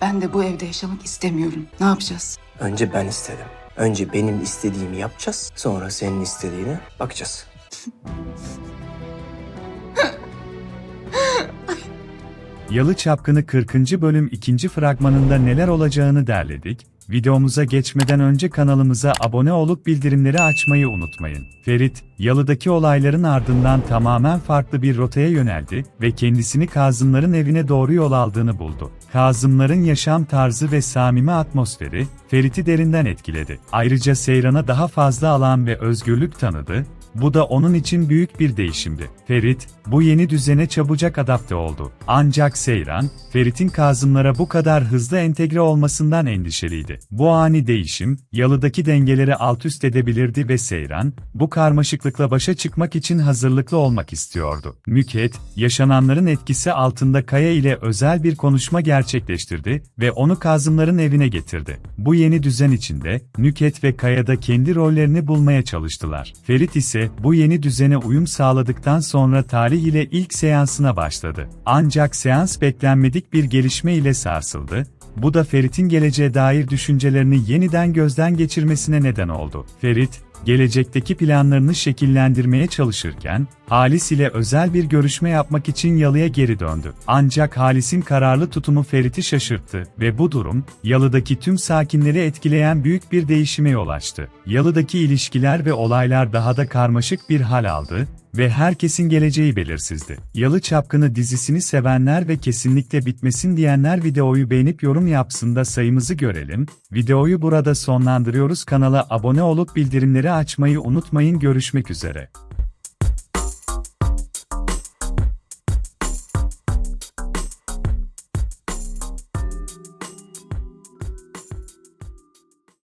Ben de bu evde yaşamak istemiyorum. Ne yapacağız? Önce ben istedim. Önce benim istediğimi yapacağız. Sonra senin istediğine bakacağız. Yalı Çapkını 40. bölüm 2. fragmanında neler olacağını derledik. Videomuza geçmeden önce kanalımıza abone olup bildirimleri açmayı unutmayın. Ferit, Yalı'daki olayların ardından tamamen farklı bir rotaya yöneldi ve kendisini Kazımların evine doğru yol aldığını buldu. Kazımların yaşam tarzı ve samimi atmosferi, Ferit'i derinden etkiledi. Ayrıca Seyran'a daha fazla alan ve özgürlük tanıdı, bu da onun için büyük bir değişimdi. Ferit, bu yeni düzene çabucak adapte oldu. Ancak Seyran, Ferit'in Kazımlara bu kadar hızlı entegre olmasından endişeliydi. Bu ani değişim, yalıdaki dengeleri alt üst edebilirdi ve Seyran, bu karmaşıklıkla başa çıkmak için hazırlıklı olmak istiyordu. Müket, yaşananların etkisi altında Kaya ile özel bir konuşma gerçekleştirdi ve onu Kazımların evine getirdi. Bu yeni düzen içinde, Nüket ve Kaya da kendi rollerini bulmaya çalıştılar. Ferit ise bu yeni düzene uyum sağladıktan sonra Talih ile ilk seansına başladı. Ancak seans beklenmedik bir gelişme ile sarsıldı. Bu da Ferit'in geleceğe dair düşüncelerini yeniden gözden geçirmesine neden oldu. Ferit, gelecekteki planlarını şekillendirmeye çalışırken, Halis ile özel bir görüşme yapmak için Yalı'ya geri döndü. Ancak Halis'in kararlı tutumu Ferit'i şaşırttı ve bu durum, Yalı'daki tüm sakinleri etkileyen büyük bir değişime yol açtı. Yalı'daki ilişkiler ve olaylar daha da karmaşık bir hal aldı ve herkesin geleceği belirsizdi. Yalı Çapkını dizisini sevenler ve kesinlikle bitmesin diyenler videoyu beğenip yorum yapsın da sayımızı görelim. Videoyu burada sonlandırıyoruz. Kanala abone olup bildirimleri açmayı unutmayın. Görüşmek üzere.